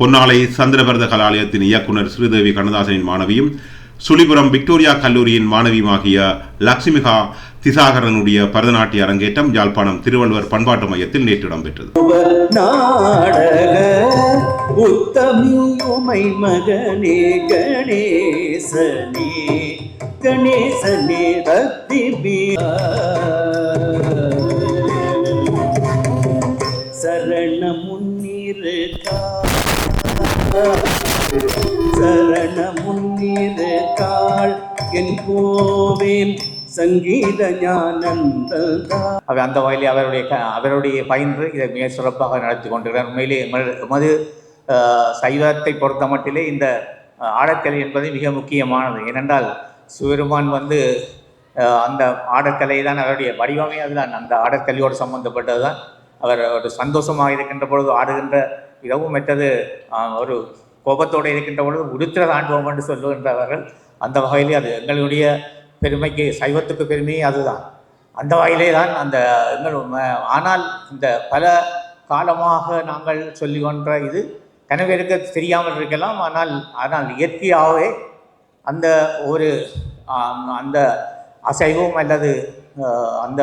பொன்னாலை சந்திரபரத கலாலயத்தின் இயக்குனர் ஸ்ரீதேவி கண்ணதாசனின் மாணவியும் சுழிபுரம் விக்டோரியா கல்லூரியின் மாணவியுமாகிய லக்ஷ்மிகா திசாகரனுடைய பரதநாட்டிய அரங்கேற்றம் யாழ்ப்பாணம் திருவள்ளுவர் பண்பாட்டு மையத்தில் நேற்று இடம்பெற்றது. உத்தமியுமை மகனே கணேசனே கணேசனே சரண முன்னிருக்கா சரண காள் என் கோவில் சங்கீத ஞானந்தல் அவர் அந்த வகையில் அவருடைய க அவருடைய பயின்று இதை மிக சிறப்பாக நடத்தி கொண்டிருக்கிறார். உண்மையிலே எமது சைவத்தை பொறுத்த மட்டிலே இந்த ஆடக்கலை என்பது மிக முக்கியமானது. ஏனென்றால் சிவருமான் வந்து அந்த ஆடற்கலை தான் அவருடைய வடிவமே. அதுதான் அந்த ஆடற்கலையோடு சம்பந்தப்பட்டது தான் அவர் ஒரு சந்தோஷமாக இருக்கின்ற பொழுது ஆடுகின்ற மிகவும் மற்றது ஒரு கோபத்தோடு இருக்கின்ற பொழுது உடுத்திர தாண்டுவோம் என்று சொல்லுகின்றவர்கள் அந்த வகையிலே அது எங்களுடைய பெருமைக்கு சைவத்துக்கு பெருமையே அதுதான். அந்த வகையிலே தான் அந்த எங்கள் ஆனால் இந்த பல காலமாக நாங்கள் சொல்லி கொன்ற இது கனவேருக்கு தெரியாமல் இருக்கலாம் ஆனால் ஆனால் இயற்கையாகவே அந்த ஒரு அந்த அசைவம் அல்லது அந்த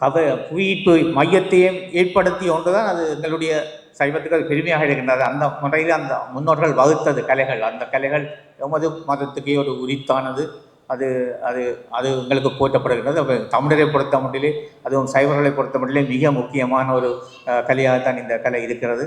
கவ புவியீர்ப்பு மையத்தையும் ஏற்படுத்திய ஒன்று தான் அது எங்களுடைய சைவத்துக்கு அது பெருமையாக இருக்கின்றது. அந்த முறையில் அந்த முன்னோர்கள் வகுத்தது கலைகள். அந்த கலைகள் எமது மதத்துக்கே ஒரு உரித்தானது. அது அது அது எங்களுக்கு போற்றப்படுகின்றது. தமிழரை பொறுத்த மட்டிலே அதுவும் சைவர்களை பொறுத்த மட்டிலே மிக முக்கியமான ஒரு கலையாக கலையாகத்தான் இந்த கலை இருக்கிறது.